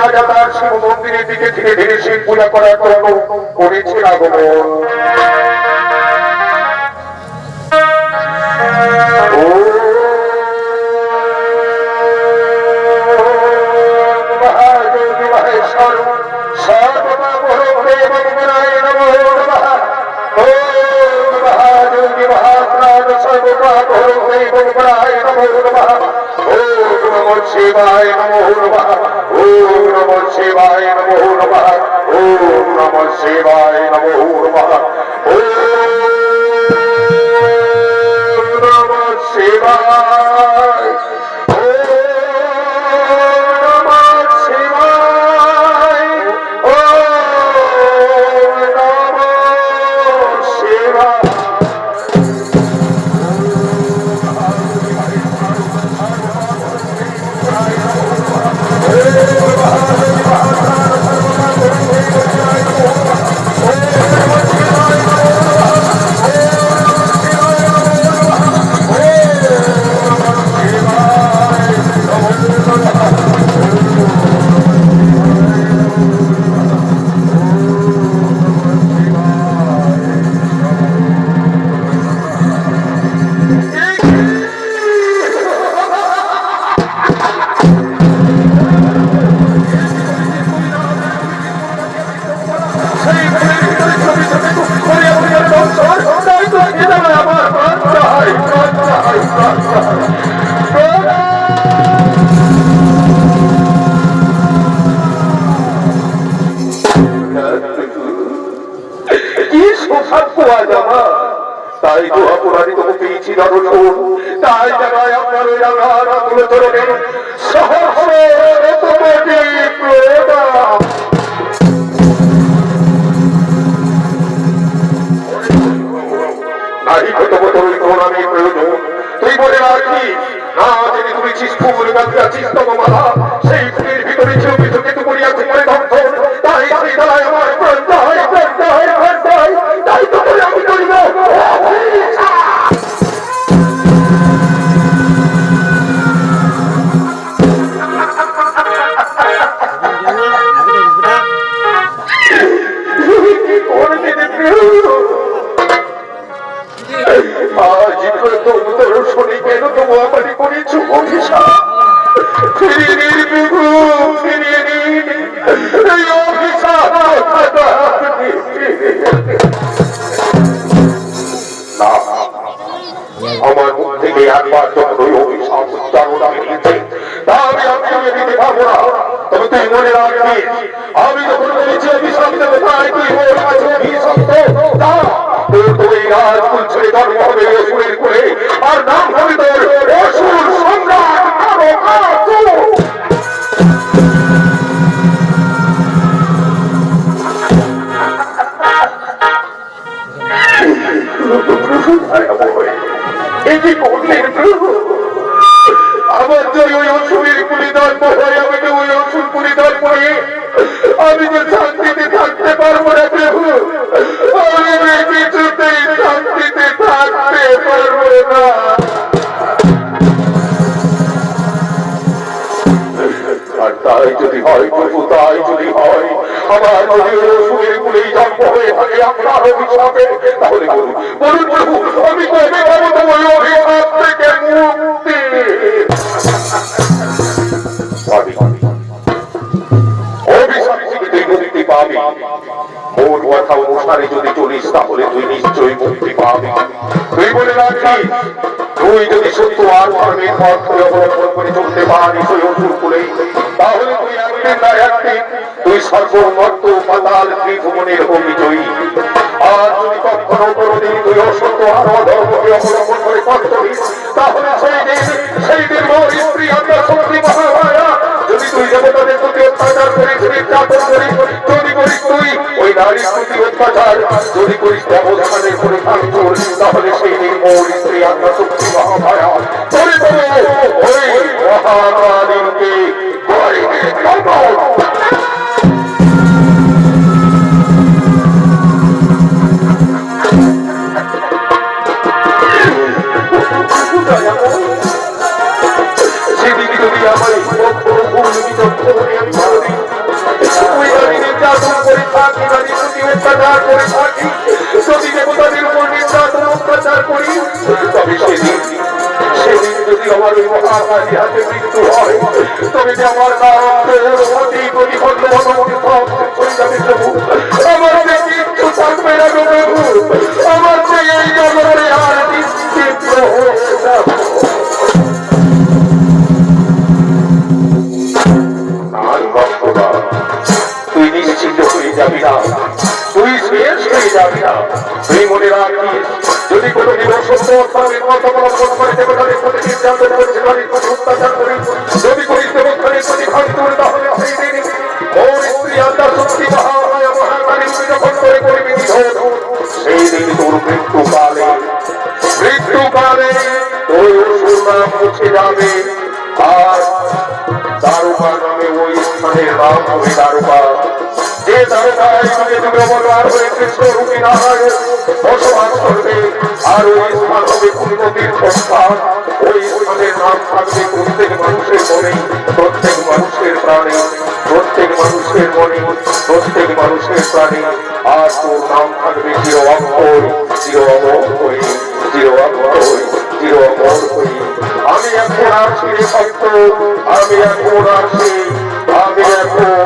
রাজা তার শিব মন্দিরের দিকে ধীরে ধীরে শিব পূজা করার জন্য করেছেন আগমন। মহেশ্বর সর্বমঙ্গলে মঙ্গলায় নমো। মহাপ্রাণ সর্বমঙ্গলে মঙ্গলায় নমো নমঃ ওম নমঃ শিবায় নমো নমঃ ওম নমঃ শিবায় নমো নমঃ ওম তাই তো অপরাধী তবু পেয়েছি তাই জায়গায় আপনার ওই রাঙা তুলে ধরে শহর তোমাকে ফুল গাছিস তমালা সেই ফুলের ভিতরে একবার যখন ওই অভিশাপ উচ্চারণ বেরিয়েছে তা আমি আমি দিতে পারব না তবে তুই মনে রাখবি আমি যখন বলেছি অভিশাপ দেবো তাই তুই ওর কাছে অভিশপ্ত তা তোর তো এই রাজকুল ছেড়ে জন্ম হবে অসুরের কোলে আর নাম হবে তোর অসুর সম্রাট তারকাসুর। এই যে আমার তো ওই অসুরের পরিধান হয় আমাকে ওই অসুর পরিধান করে আমি তো শান্তিতে থাকতে পারব না, প্রভু। আর যদি হয় তাই যদি হয়। আমার ওই অসুরের গুলেই জন্ম হয়ে থাকে আপনার অভিশাপে তাহলে বলুন বলুন প্রভু, আমি কবে পাবো তো ওই অভিশাপ থেকে মুক্তি চলিস, তাহলে তুই নিশ্চয়ই মুক্তি পাবি। তুই বলে রাখিস তুই যদি সত্য আর ধর্মের পথ অবলম্বন পারিস অসুর করে। তাহলে তুই একদিন না একদিন তুই সর্বমত্ত পাতাল ত্রিভুবনের হবি জয়ী আর যদি কখনো কোনোদিন তুই অসত্য আর অধর্মকে অবলম্বন করে দেবতাদের প্রতি অত্যাচার করিস, নির্যাতন করিস তুই ওই নারীর প্রতি অত্যাচার যদি করিস ব্যবধানের করে ভাঙচুর, তাহলে সেই দিন মোর স্ত্রী আমরা শক্তি মহামায়া ওই করে নির্যাতন করে থাকি নারী প্রতি অত্যাচার করে থাকি যদি দেবতাদের উপর নির্যাতন অত্যাচার করি তবে সেদিন আমার ওই হাতে মৃত্যু হয় তবে যে আমার তুই মনে রাখিস যদি কোনো মত অবলম্বন করে দেবতাদের প্রতি নির্যাতন করেছে নারীর প্রতি অত্যাচার করে। যদি করিস দেবতাদের প্রতি ঘাত করে তাহলে সেই ওর স্ত্রী আত্মার শক্তি, মহামায়া, মহাকালী যখন করে করবি নিধন সেই দিন তোর মৃত্যুকালে মৃত্যুকালে তোর অসুর মুছে যাবে। আর দারুকা নামে ওই স্থানের নাম হবে দারুকা যে তারকার সঙ্গে তুমি অবদান হয়ে কৃষ্ণ রূপী নারায়ণ বসবাস করবে, আর ওই স্থান হবে কুলপতির সন্তান ওই স্থানের নাম থাকবে প্রত্যেক মানুষের আমি এখন আছি আমি এখন আছি আমি এখন